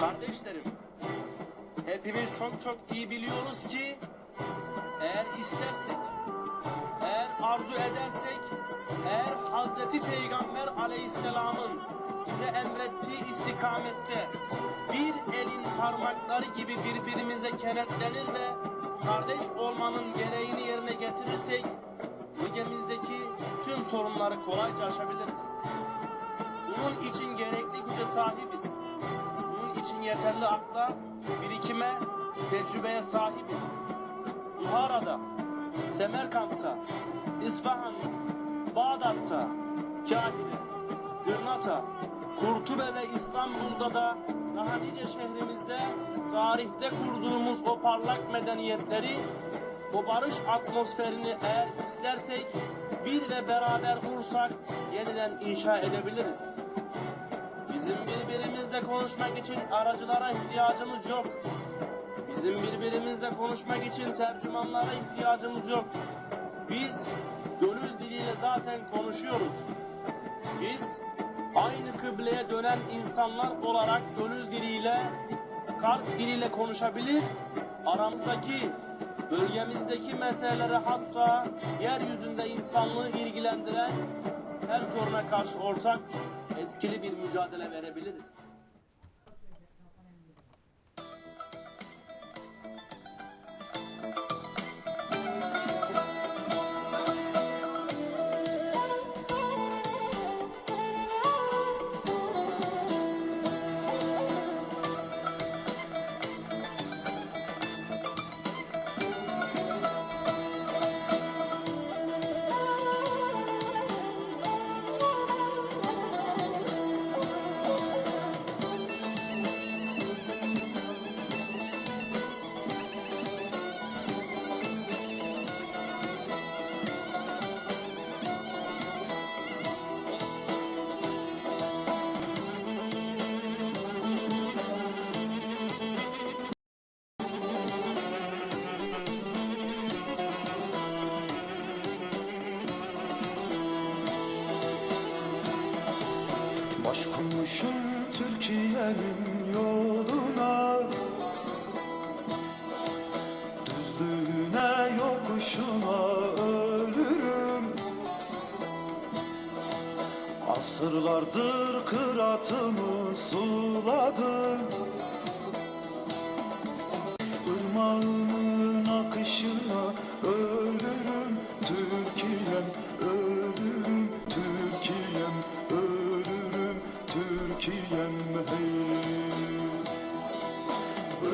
Kardeşlerim, hepimiz çok çok iyi biliyoruz ki eğer istersek, eğer arzu edersek, eğer Hazreti Peygamber aleyhisselamın bize emrettiği istikamette bir elin parmakları gibi birbirimize kenetlenir ve kardeş olmanın gereğini yerine getirirsek bölgemizdeki tüm sorunları kolayca aşabiliriz. Bunun için gerekli güce sahibiz. İçin yeterli akla, birikime, tecrübeye sahibiz. Buhara'da, Semerkant'ta, İsfahan'da, Bağdat'ta, Kahire, Hırnata, Kurtube ve İstanbul'da da daha nice şehrimizde tarihte kurduğumuz o parlak medeniyetleri, o barış atmosferini eğer istersek bir ve beraber olursak yeniden inşa edebiliriz. Bizim birbirimizle konuşmak için aracılara ihtiyacımız yok. Bizim birbirimizle konuşmak için tercümanlara ihtiyacımız yok. Biz gönül diliyle zaten konuşuyoruz. Biz aynı kıbleye dönen insanlar olarak gönül diliyle, kalp diliyle konuşabilir, aramızdaki, bölgemizdeki meseleleri hatta yeryüzünde insanlığı ilgilendiren her soruna karşı ortak etkili bir mücadele verebiliriz. Başkurmuşum Türkiye'nin yoluna. Düzlüğüne yokuşuna ölürüm. Asırlardır kıratımı suladım. Irmağının akışına ölürüm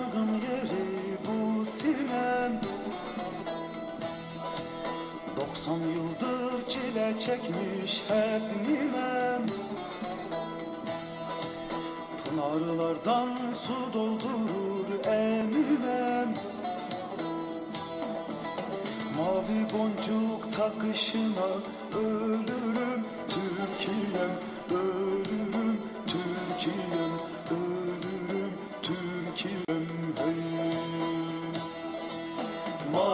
yangın yeri bu sinem. 90 yıldır çile çekmiş hep ninem Pınarlardan su doldurur eminem. Mavi boncuk takışına ölürüm Türkiye'm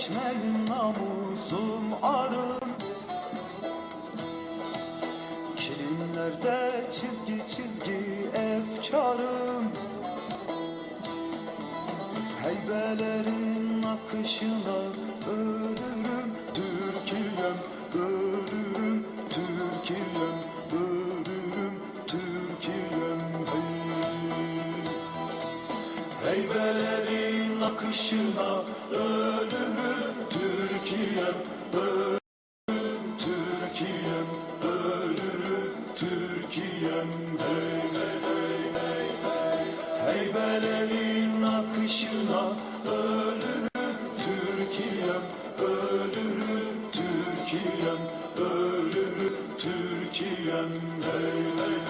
Ekmeğim namusum arım Kilimlerde çizgi çizgi efkarım. Heybelerin akışına ölürüm Akışına ölürüm. Türkiye'm ölürüm. Türkiye'm ölürüm. Türkiye'm hey hey hey hey hey. Heybelerin akışına ölürüm. Türkiye'm ölürüm. Türkiye'm ölürüm. Türkiye'm hey hey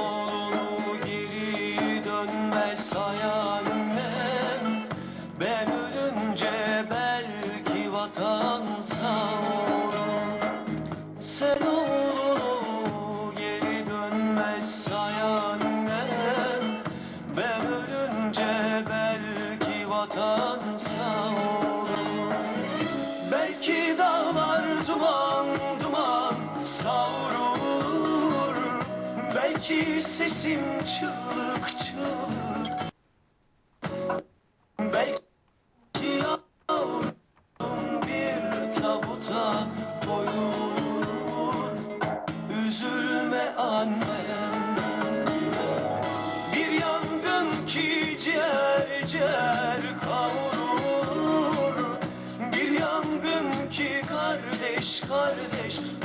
sesim çığlık çığlık. Belki yavrum bir tabuta koyulur. Üzülme annem Bir yangın ki ciğer ciğer kavrulur Bir yangın ki kardeş kardeş